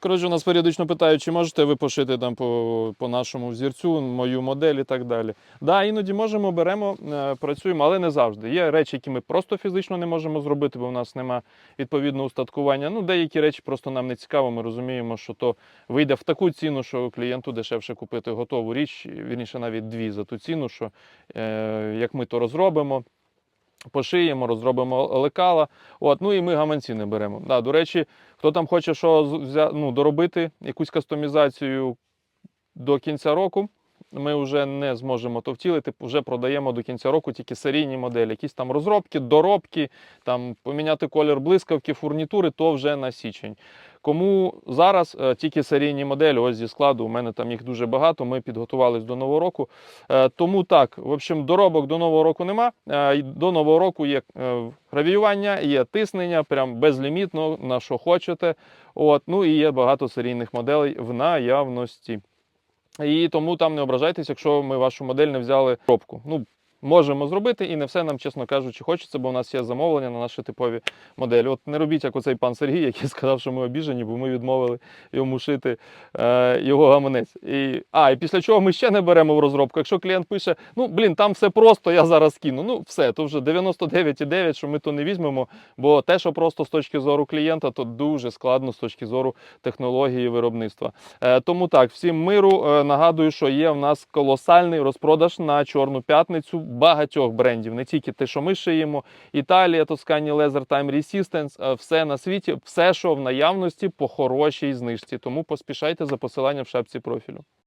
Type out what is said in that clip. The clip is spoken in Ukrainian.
Коротше, у нас періодично питають, чи можете ви пошити там по, по нашому взірцю мою модель і так далі. Да, іноді можемо, беремо, е, працюємо, але не завжди. Є речі, які ми просто фізично не можемо зробити, бо в нас немає відповідного устаткування. Ну, деякі речі просто нам не цікаво. Ми розуміємо, що то вийде в таку ціну, що клієнту дешевше купити готову річ, вірніше навіть дві за ту ціну, що е, як ми то розробимо. Пошиємо, розробимо лекала. От, ну і ми гаманці не беремо. Да, до речі, хто там хоче що взя- ну, доробити, якусь кастомізацію до кінця року, ми вже не зможемо то втілити, вже продаємо до кінця року тільки серійні моделі. Якісь там розробки, доробки, там поміняти колір блискавки, фурнітури, то вже на січень. Кому зараз е, тільки серійні моделі, ось зі складу, у мене там їх дуже багато, ми підготувались до нового року. Е, Тому так, в общем, доробок до нового року нема. Е, До нового року є гравіювання, є тиснення, прям безлімітно, на що хочете. От, ну і є багато серійних моделей в наявності. І тому там не ображайтесь, якщо ми вашу модель не взяли в пробку. Ну, можемо зробити, і не все нам, чесно кажучи, хочеться, бо у нас є замовлення на наші типові моделі. От не робіть, як оцей пан Сергій, який сказав, що ми обіжені, бо ми відмовили йому шити е, його гаманець. І, а, і після чого ми ще не беремо в розробку. Якщо клієнт пише, ну блін, там все просто, я зараз кину. Ну, все, то вже 99,9, що ми то не візьмемо, бо те, що просто з точки зору клієнта, то дуже складно з точки зору технології виробництва. Е, тому так, всім миру. Е, нагадую, що є в нас колосальний розпродаж на Чорну п'ятницю багатьох брендів, не тільки те, що ми шиємо, Італія, Тоскані Лезер, Time Resistance, е, все на світі, все, що в наявності по хорошій знижці. Тому поспішайте за посиланням в шапці профілю.